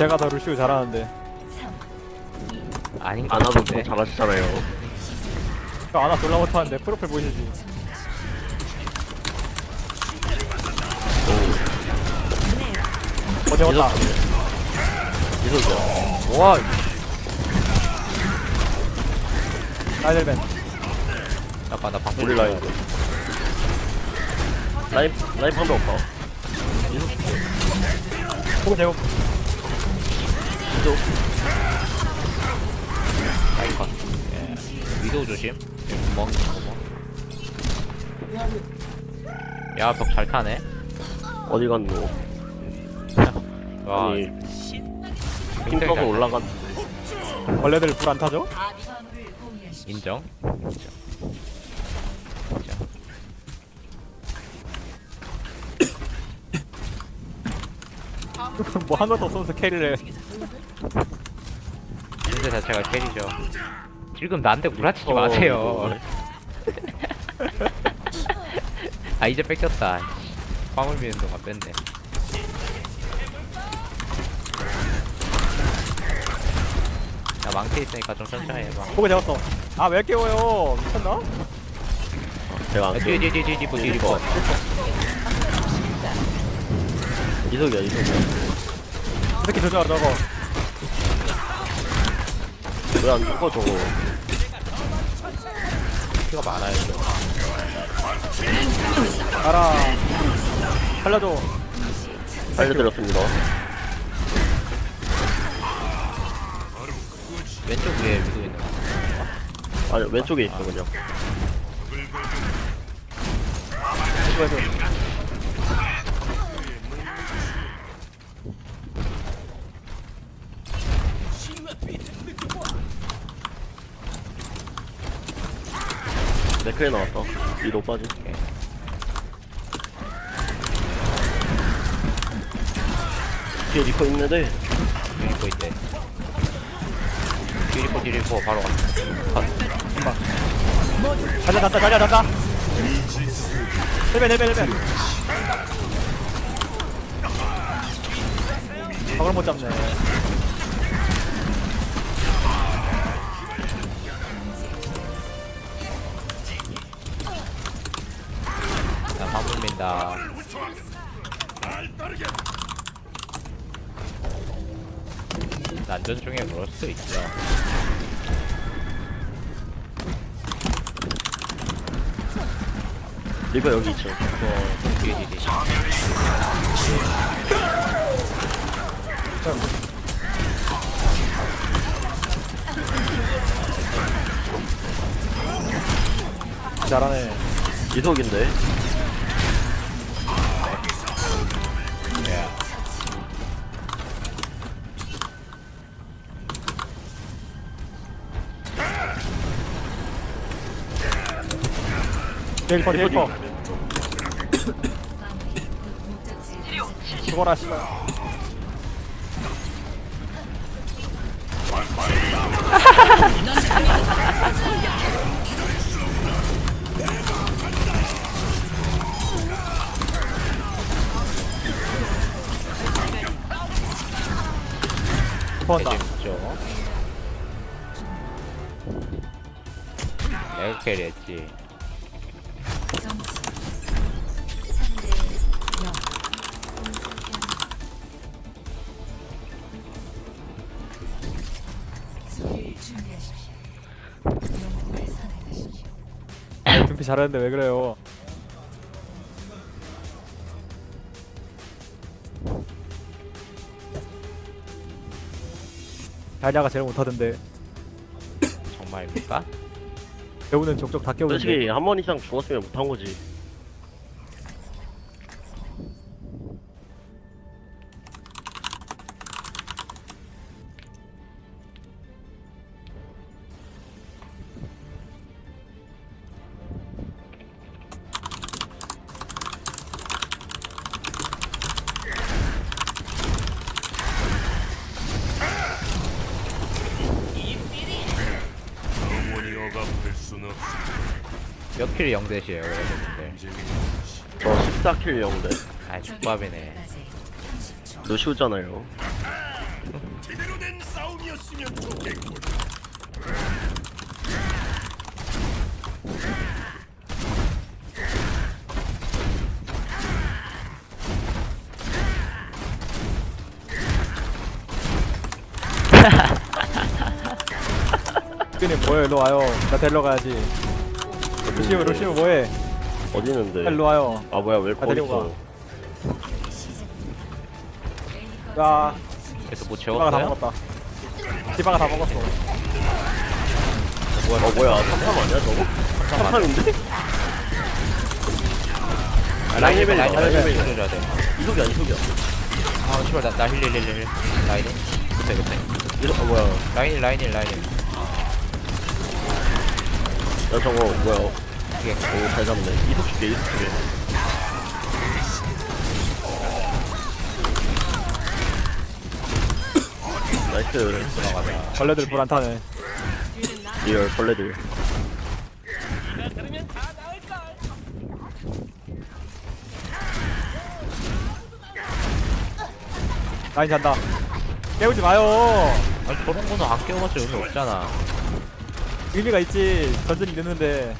제가 더 루시우 잘하는데. 아닌 것 아나도 더 같은데. 잘하시잖아요. 저 아나 졸라 못하는데 프로필 보이시지? 어디 갔다? 이소죠. 와 라이델벤. 잠깐 나 방금 우리 라인. 라인 라인 판도 없다. 호그 제곱 라인 컷 예. 위도우 조심. 구멍 구멍. 야벽 잘 타네. 어디 갔노? 와 아니 잘 올라간. 벌레들 불 안 타죠? 인정. 인정. 인정. 뭐한 것도 없으면서 캐리를 해 문제 자체가 캐리죠. 지금 나한테 구라치지 어, 마세요. 아 이제 뺏겼다. 빵을 미는 동안 뺐네. 야 망태 있으니까 좀 천천히 해봐. 호그 잡았어. 아 왜 깨워요? 미쳤나? 제가 안 야, 써. 뒤에 뒤에 뒤에 뒤에 뒤에 뒤에 뒤에 이속이야 이속. 이 새끼 조져라 저거 왜 안 죽어 저거? 피가 많아요 좀. 가라 살려줘 알려드렸습니다. 왼쪽 위에 위도 있는 거 아니 왼쪽에 있어 그냥. 네 크레 나왔다. 위로 빠지. 뒤에 리퍼 있는데? 뒤에 리포 있대. 뒤에 리포 바로 가. 달려 간다 달려 간다 헬벤 헬벤 헬벤 저걸 못 잡네 민다 난전 중에 그럴 수도 있죠 리퍼 여기 있죠. 이거 뒤에 뒤에 뒤에 잘하네 이속인데. 힐퍼 힐퍼 죽어라 씨발 슈퍼한다. 재밌죠. 내가 캐리 했지 준비 잘했는데 왜 그래요 다리아가 제일 못하던데 정말입니까? 배우는 족족 다 깨우는데 솔직히 한 번 이상 죽었으면 못한 거지. 몇 킬이 0대시에요 여러분들 저 14킬 0대. 아 죽밥이네 까지 30초 루시우잖아요. 뭐해 일로 와요 나 데리러 가야지 루시오 루시오 뭐해 어디 있는데? 일로 와요 아 뭐야 왜 아, 거기 데리고 있어? 야 그래서 뭐 디바가 다 재웠어요? 먹었다 디바가 다 먹었어 뭐야 어 뭐야 3삼 아니야 저거? 3삼인데? 아, 라인 힐 라인 라인 라인 힐 힐. 힐 줘야 돼. 이속이야 이속이야 아 씨발 나힐힐힐힐 라인 힐. 그때 그때. 이속 아 뭐야 라인 힐 라인 힐 라인 힐. 야 저거 뭐야? 오잘 잡네. 이속 줄게 이속 줄게. 나이스. 들어가자. 벌레들 불안 타네. 리얼 벌레들. 라인 잔다. 깨우지 마요. 아니 저런 거는 안 깨워봤자 의미 없잖아. 의미가 있지 전전이 늦는데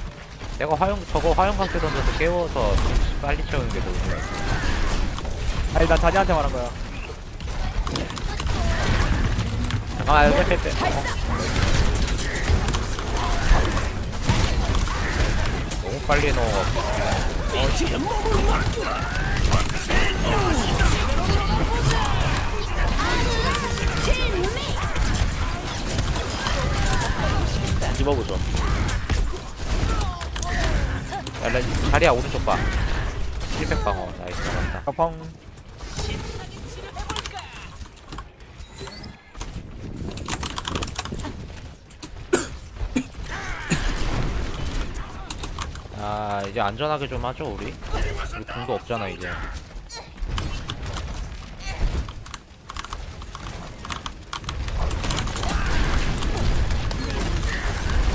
내가 화용 저거 화용광대 던져서 깨워서 빨리 채우는 게더 의미야. 아니 난 자니한테 말한 거야 잠깐만 빼 빼빼. 어. 너무 빨리 넣어. 집어보자 야, 라 자리야 오른쪽 봐. 700 방어 나이스 맞다. 가펑 아 이제 안전하게 좀 하죠 우리. 우리 궁도 없잖아 이제.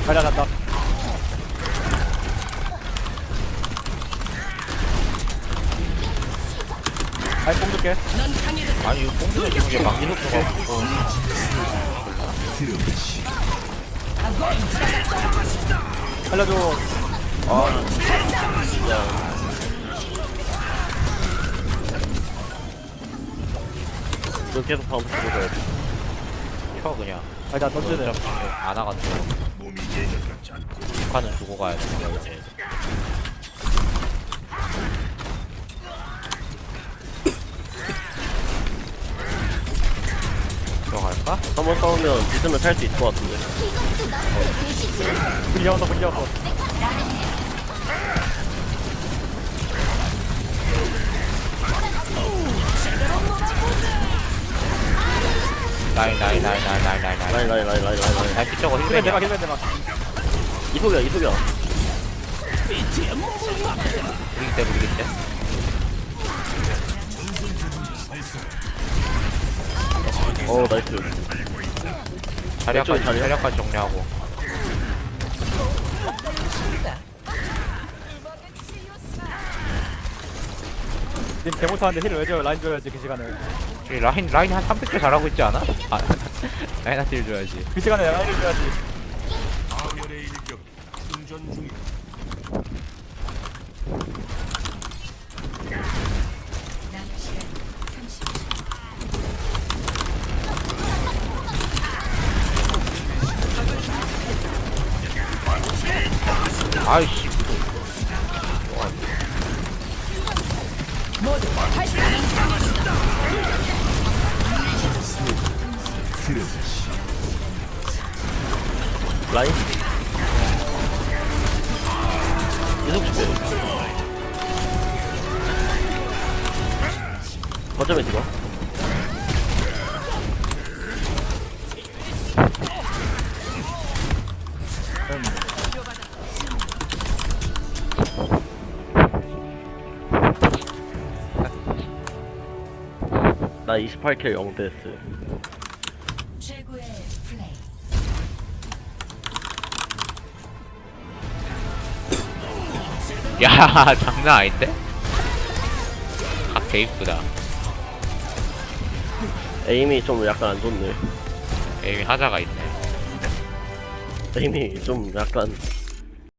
달려갔다. 아이 뽕 줄게. 아니 이거 뽕도 주는 게 막기놓고 가 살려줘. 아 진짜. 계속 바로 죽어줘야 돼 혀 그냥. 아니 나 던지네 안 와가지고. 북한은 두고 가야 돼. 들어갈까? 한번 싸우면 있으면 살 수 있을 것 같은데 잡았어 분 라인 라인 라인 라인 라인 라인 라인 라인 라인 라인 라인 라인 라인. 뒤쪽으로 힐맨 대박. 힐맨 대박. 이속이야 이속이야. 우리기 때 우리기 때. 어 나이스. 자리아까지 왼쪽에 자리야? 자리아까지 정리하고. 님 개못하는데 힐을 왜 줘요? 라인 줘야지 그 시간에 저기 라인 라인 한 300개 잘하고 있지 않아? 아 라인한테 일 줘야지 그 시간에 라인을 줘야지 남은 시간 30초. 아 라인? 이속 줄게 거점에 들어. 나 28킬 0데스 야 장난 아닌데? 각개 이쁘다. 에임이 좀 약간 안 좋네. 에임이 하자가 있네. 에임이 좀 약간